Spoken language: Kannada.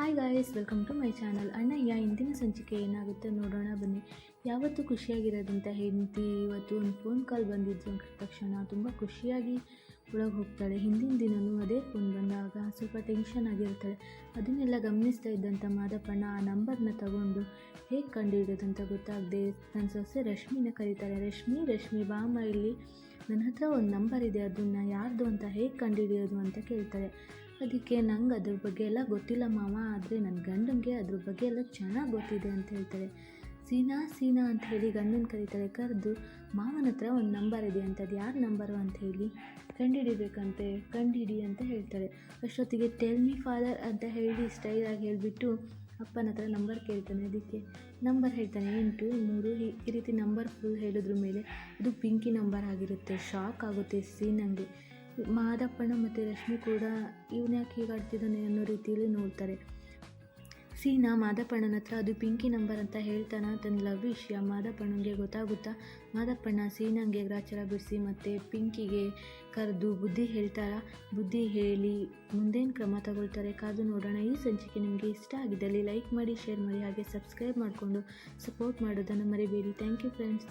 Hi guys welcome to my channel Annayya, ಇಂದಿನ ಸಂಚಿಕೆ ಏನಾಗುತ್ತೆ ನೋಡೋಣ ಬನ್ನಿ. ಯಾವತ್ತೂ ಖುಷಿಯಾಗಿರೋದಂತ ಹೆಂಡತಿ, ಇವತ್ತು ಒಂದು ಫೋನ್ ಕಾಲ್ ಬಂದಿದ್ದು ಅಂದ ತಕ್ಷಣ ತುಂಬ ಖುಷಿಯಾಗಿ ಒಳಗೆ ಹೋಗ್ತಾಳೆ. ಹಿಂದಿನ ದಿನವೂ ಅದೇ ಫೋನ್ ಬಂದಾಗ ಸ್ವಲ್ಪ ಟೆನ್ಷನ್ ಆಗಿರ್ತಾಳೆ. ಅದನ್ನೆಲ್ಲ ಗಮನಿಸ್ತಾ ಇದ್ದಂಥ ಮಾದಪ್ಪಣ್ಣ ಆ ನಂಬರ್ನ ತಗೊಂಡು ಹೇಗೆ ಕಂಡುಹಿಡಿಯೋದಂತ ಗೊತ್ತಾಗದೆ ನನ್ನ ಸೊಸೆ ರಶ್ಮಿನ ಕರೀತಾರೆ. ರಶ್ಮಿ ರಶ್ಮಿ ಬಾಮ ಇಲ್ಲಿ ನನ್ನ ಹತ್ರ ಒಂದು ನಂಬರ್ ಇದೆ, ಅದನ್ನು ಯಾರ್ದು ಅಂತ ಹೇಗೆ ಕಂಡುಹಿಡಿಯೋದು ಅಂತ ಕೇಳ್ತಾರೆ. ಅದಕ್ಕೆ ನಂಗೆ ಅದ್ರ ಬಗ್ಗೆ ಎಲ್ಲ ಗೊತ್ತಿಲ್ಲ ಮಾವ, ಆದರೆ ನನ್ನ ಗಂಡನಿಗೆ ಅದ್ರ ಬಗ್ಗೆ ಎಲ್ಲ ಚೆನ್ನಾಗಿ ಗೊತ್ತಿದೆ ಅಂತ ಹೇಳ್ತಾರೆ. ಸೀನಾ ಸೀನಾ ಅಂತ ಹೇಳಿ ಗಂಡನ ಕರೀತಾರೆ, ಕರೆದು ಮಾವನ ಹತ್ರ ಒಂದು ನಂಬರ್ ಇದೆ ಅಂತ, ಅದು ಯಾರ ನಂಬರು ಅಂತ ಹೇಳಿ ಕಂಡುಹಿಡಿಬೇಕಂತೆ ಕಂಡುಹಿಡಿ ಅಂತ ಹೇಳ್ತಾರೆ. ಅಷ್ಟೊತ್ತಿಗೆ ಟೆಲ್ ಮಿ ಫಾದರ್ ಅಂತ ಹೇಳಿ ಸ್ಟೈಲಾಗಿ ಹೇಳಿಬಿಟ್ಟು ಅಪ್ಪನ ಹತ್ರ ನಂಬರ್ ಕೇಳ್ತಾನೆ, ಅದಕ್ಕೆ ನಂಬರ್ ಹೇಳ್ತಾನೆ, ಎಂಟು, ಮೂರು, ಈ ರೀತಿ ನಂಬರ್ ಫುಲ್ ಹೇಳಿದ್ರ ಮೇಲೆ ಅದು ಪಿಂಕಿ ನಂಬರ್ ಆಗಿರುತ್ತೆ ಶಾಕ್ ಆಗುತ್ತೆ ಸೀನ್ ಸೀನಂಗೆ ಮಾದಪ್ಪಣ್ಣ ಮತ್ತು ರಶ್ಮಿ ಕೂಡ ಇವನು ಯಾಕೆ ಹೀಗೆ ಆಡ್ತಿದ್ದಾನೆ ಅನ್ನೋ ರೀತಿಯಲ್ಲಿ ನೋಡ್ತಾರೆ. ಸೀನಾ ಮಾದಪ್ಪಣ್ಣನ ಹತ್ರ ಅದು ಪಿಂಕಿ ನಂಬರ್ ಅಂತ ಹೇಳ್ತಾನ. ತನ್ನ ಲವ್ ವಿಷಯ ಮಾದಪ್ಪಣ್ಣಂಗೆ ಗೊತ್ತಾಗುತ್ತಾ? ಮಾದಪ್ಪಣ್ಣ ಸೀನಂಗೆ ಗ್ರಾಚಾರ ಬಿಡಿಸಿ ಮತ್ತು ಪಿಂಕಿಗೆ ಕರೆದು ಬುದ್ಧಿ ಹೇಳ್ತಾರ? ಬುದ್ಧಿ ಹೇಳಿ ಮುಂದೇನು ಕ್ರಮ ತಗೊಳ್ತಾರೆ ಕಾದು ನೋಡೋಣ. ಈ ಸಂಚಿಕೆ ನಿಮಗೆ ಇಷ್ಟ ಆಗಿದ್ದಲ್ಲಿ ಲೈಕ್ ಮಾಡಿ, ಶೇರ್ ಮಾಡಿ ಹಾಗೆ ಸಬ್ಸ್ಕ್ರೈಬ್ ಮಾಡಿಕೊಂಡು ಸಪೋರ್ಟ್ ಮಾಡೋದನ್ನು ಮರಿಬೇಡಿ. Thank you friends.